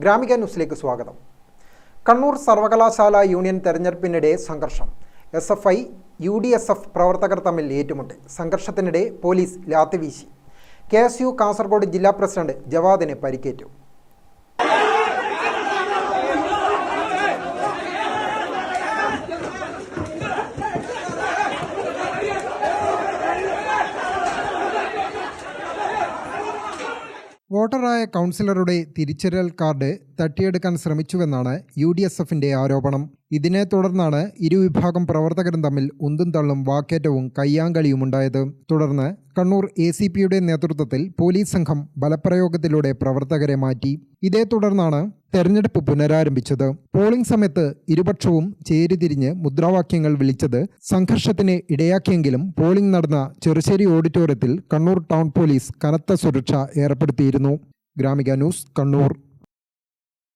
ഗ്രാമിക ന്യൂസിലേക്ക് സ്വാഗതം. കണ്ണൂർ സർവകലാശാല യൂണിയൻ തെരഞ്ഞെടുപ്പിനിടെ സംഘർഷം. S F I U D S F പ്രവർത്തകർ തമ്മിൽ ഏറ്റുമുട്ടി. സംഘർഷത്തിനിടെ പോലീസ് ലാത്തിവീശി. കെ എസ് യു കാസർഗോഡ് ജില്ലാ പ്രസിഡന്റ് ജവാദിന് പരിക്കേറ്റു. വോട്ടറായ കൗൺസിലറുടെ തിരിച്ചറിയൽ കാർഡ് തട്ടിയെടുക്കാൻ ശ്രമിച്ചുവെന്നാണ് യു ഡി എസ് എഫിന്റെ ആരോപണം. ഇതിനെ തുടർന്നാണ് ഇരുവിഭാഗം പ്രവർത്തകരും തമ്മിൽ ഉന്തും തള്ളും വാക്കേറ്റവും കയ്യാങ്കളിയും ഉണ്ടായത് തുടർന്ന് കണ്ണൂർ എ സി പിയുടെ നേതൃത്വത്തിൽ പോലീസ് സംഘം ബലപ്രയോഗത്തിലൂടെ പ്രവർത്തകരെ മാറ്റി. ഇതേ തുടർന്നാണ് തെരഞ്ഞെടുപ്പ് പുനരാരംഭിച്ചത്. പോളിംഗ് സമയത്ത് ഇരുപക്ഷവും ചേരിതിരിഞ്ഞ് മുദ്രാവാക്യങ്ങൾ വിളിച്ചത് സംഘർഷത്തിന് ഇടയാക്കിയെങ്കിലും പോളിംഗ് നടന്ന ചെറുശ്ശേരി ഓഡിറ്റോറിയത്തിൽ കണ്ണൂർ ടൗൺ പോലീസ് കനത്ത സുരക്ഷ ഏർപ്പെടുത്തിയിരുന്നു. ഗ്രാമിക ന്യൂസ് കണ്ണൂർ.